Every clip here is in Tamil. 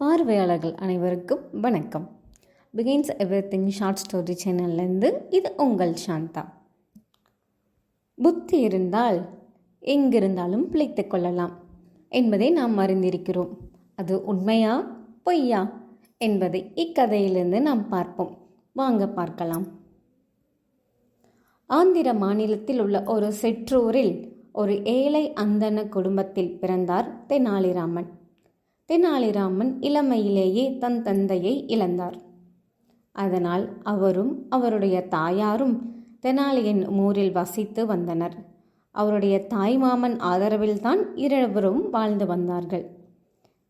பார்வையாளர்கள் அனைவருக்கும் வணக்கம். Begins everything short story சேனல்லேருந்து இது உங்கள் சாந்தா. புத்தி இருந்தால் எங்கிருந்தாலும் பிழைத்து கொள்ளலாம் என்பதை நாம் அறிந்திருக்கிறோம். அது உண்மையா பொய்யா என்பதை இக்கதையிலிருந்து நாம் பார்ப்போம். வாங்க பார்க்கலாம். ஆந்திர மாநிலத்தில் உள்ள ஒரு சிற்றூரில் ஒரு ஏழை அந்தன குடும்பத்தில் பிறந்தார் தெனாலிராமன். தெனாலிராமன் இளமையிலேயே தன் தந்தையை இழந்தார். அதனால் அவரும் அவருடைய தாயாரும் தெனாலியின் ஊரில் வசித்து வந்தனர். அவருடைய தாய்மாமன் ஆதரவில்தான் இருவரும் வாழ்ந்து வந்தார்கள்.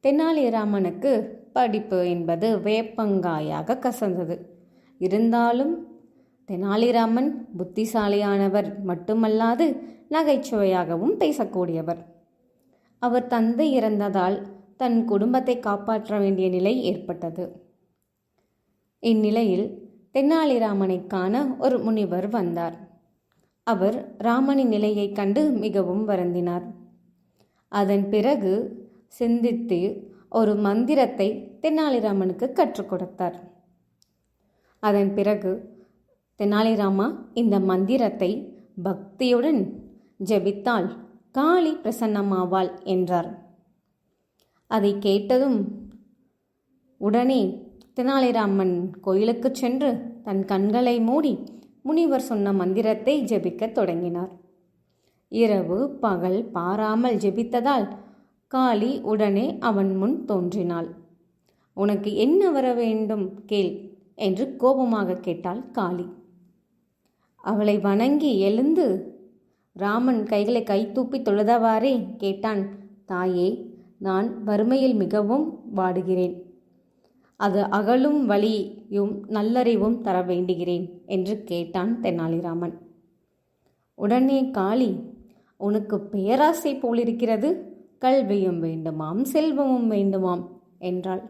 தெனாலிராமனுக்கு படிப்பு என்பது வேப்பங்காயாக கசந்தது. இருந்தாலும் தெனாலிராமன் புத்திசாலியானவர் மட்டுமல்லாது நகைச்சுவையாகவும் பேசக்கூடியவர். அவர் தந்தை இறந்ததால் தன் குடும்பத்தை காப்பாற்ற வேண்டிய நிலை ஏற்பட்டது. இந்நிலையில் தென்னாலிராமனை காண ஒரு முனிவர் வந்தார். அவர் ராமனின் நிலையைக் கண்டு மிகவும் வருந்தினார். அதன் பிறகு சிந்தித்து ஒரு மந்திரத்தை தெனாலிராமனுக்கு கற்றுக் கொடுத்தார். அதன் பிறகு தெனாலிராமா இந்த மந்திரத்தை பக்தியுடன் ஜெபித்தால் காளி பிரசன்னமாவாள் என்றார். அதை கேட்டதும் உடனே தெனாலிராமன் கோயிலுக்கு சென்று தன் கண்களை மூடி முனிவர் சொன்ன மந்திரத்தை ஜெபிக்கத் தொடங்கினார். இரவு பகல் பாராமல் ஜெபித்ததால் காளி உடனே அவன் முன் தோன்றினாள். உனக்கு என்ன வர வேண்டும் கேள் என்று கோபமாக கேட்டாள் காளி. அவளை வணங்கி எழுந்து ராமன் கைகளை கை தொழுதவாறே கேட்டான் தாயே. நான் வறுமையில் மிகவும் வாடுகிறேன். அது அகலும் வழியும் நல்லறிவும் தர வேண்டுகிறேன் என்று கேட்டான் தெனாலிராமன். உடனே காளி உனக்கு பேராசை போலிருக்கிறது. கல்வியும் வேண்டுமாம் செல்வமும் வேண்டுமாம் என்றாள்.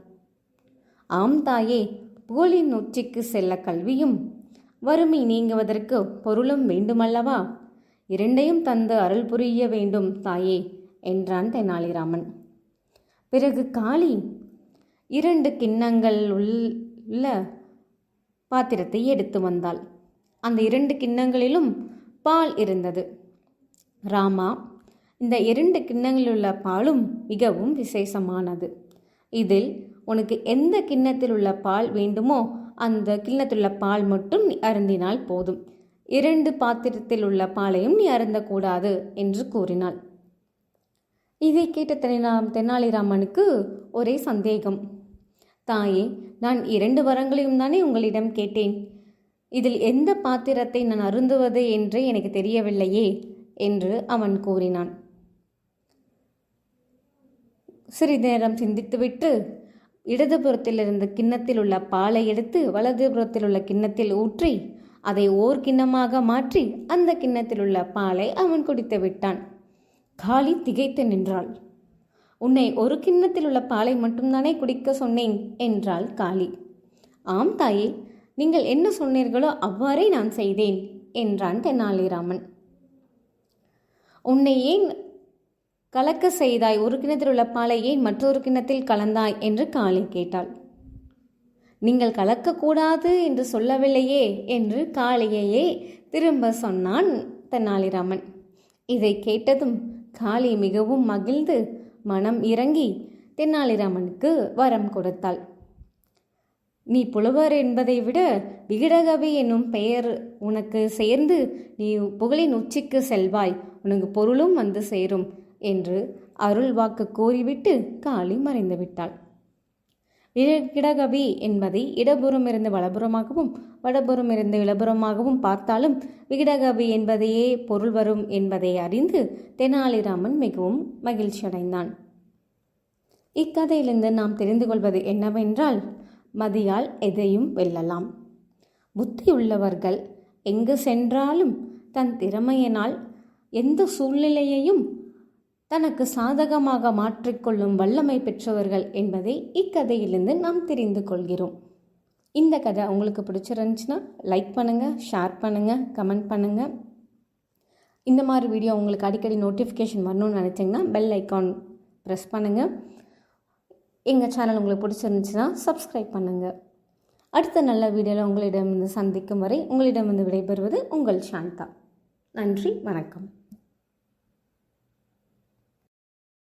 ஆம் தாயே புகழின் உச்சிக்கு செல்ல கல்வியும் வறுமை நீங்குவதற்கு பொருளும் வேண்டுமல்லவா? இரண்டையும் தந்து அருள் புரிய வேண்டும் தாயே என்றான் தெனாலிராமன். பிறகு காளி இரண்டு கிண்ணங்கள் உள்ள பாத்திரத்தை எடுத்து வந்தாள். அந்த இரண்டு கிண்ணங்களிலும் பால் இருந்தது. ராமா இந்த இரண்டு கிண்ணங்களில் உள்ள பாலும் மிகவும் விசேஷமானது. இதில் உனக்கு எந்த கிண்ணத்தில் உள்ள பால் வேண்டுமோ அந்த கிண்ணத்தில் உள்ள பால் மட்டும் நீ அருந்தினால் போதும். இரண்டு பாத்திரத்தில் உள்ள பாலையும் நீ அருந்தக்கூடாது என்று கூறினாள். இதை கேட்ட தெனா தெனாலிராமனுக்கு ஒரே சந்தேகம். தாயே நான் இரண்டு வரங்களையும் தானே உங்களிடம் கேட்டேன். இதில் எந்த பாத்திரத்தை நான் அருந்துவது என்று எனக்கு தெரியவில்லையே என்று அவன் கூறினான். சிறிது நேரம் சிந்தித்துவிட்டு இடதுபுறத்தில் இருந்த கிண்ணத்தில் உள்ள பாலை எடுத்து வலதுபுறத்தில் உள்ள கிண்ணத்தில் ஊற்றி அதை ஓர் கிண்ணமாக மாற்றி அந்த கிண்ணத்தில் உள்ள பாலை அவன் குடித்து விட்டான் காளி திகைத்து நின்றாள். உன்னை ஒரு கிண்ணத்தில் உள்ள பாலை மட்டும்தானே குடிக்க சொன்னேன்? என்றாள் காளி. ஆம் தாயே நீங்கள் என்ன சொன்னீர்களோ அவ்வாறே நான் செய்தேன் என்றான் தெனாலிராமன். உன்னை ஏன் கலக்க செய்தாய்? ஒரு கிண்ணத்தில் உள்ள பாலை ஏன் மற்றொரு கிண்ணத்தில் கலந்தாய்? என்று காளி கேட்டாள். நீங்கள் கலக்கக்கூடாது என்று சொல்லவில்லையே என்று காளியையே திரும்ப சொன்னான் தெனாலிராமன். இதை கேட்டதும் காளி மிகவும் மகிழ்ந்து மனம் இறங்கி தெனாலிராமனுக்கு வரம் கொடுத்தாள். நீ புலவர் என்பதை விட விகடகவி என்னும் பெயர் உனக்கு சேர்ந்து நீ புகழின் உச்சிக்கு செல்வாய். உனக்கு பொருளும் வந்து சேரும் என்று அருள் வாக்கு கூறிவிட்டு காளி மறைந்து விட்டாள் விகடகவி என்பதை இடபுறமிருந்து வலபுறமாகவும் வடபுறமிருந்து இளபுறமாகவும் பார்த்தாலும் விகடகவி என்பதையே பொருள் வரும் என்பதை அறிந்து தெனாலிராமன் மிகவும் மகிழ்ச்சி அடைந்தான் இக்கதையிலிருந்து நாம் தெரிந்து கொள்வது என்னவென்றால் மதியால் எதையும் வெல்லலாம். புத்தி உள்ளவர்கள் எங்கு சென்றாலும் தன் திறமையினால் எந்த சூழ்நிலையையும் தனக்கு சாதகமாக மாற்றிக்கொள்ளும் வல்லமை பெற்றவர்கள் என்பதை இக்கதையிலிருந்து நாம் தெரிந்து கொள்கிறோம். இந்த கதை உங்களுக்கு பிடிச்சிருந்துச்சுன்னா லைக் பண்ணுங்கள் ஷேர் பண்ணுங்கள் கமெண்ட் பண்ணுங்கள் இந்த மாதிரி வீடியோ உங்களுக்கு அடிக்கடி நோட்டிஃபிகேஷன் வரணும்னு நினச்சிங்கன்னா பெல் ஐக்கான் ப்ரெஸ் பண்ணுங்கள் எங்கள் சேனல் உங்களுக்கு பிடிச்சிருந்துச்சுன்னா சப்ஸ்கிரைப் பண்ணுங்கள் அடுத்த நல்ல வீடியோவில் உங்களிடமிருந்து சந்திக்கும் வரை உங்களிடமிருந்து விடைபெறுவது உங்கள் சாந்தா. நன்றி வணக்கம்.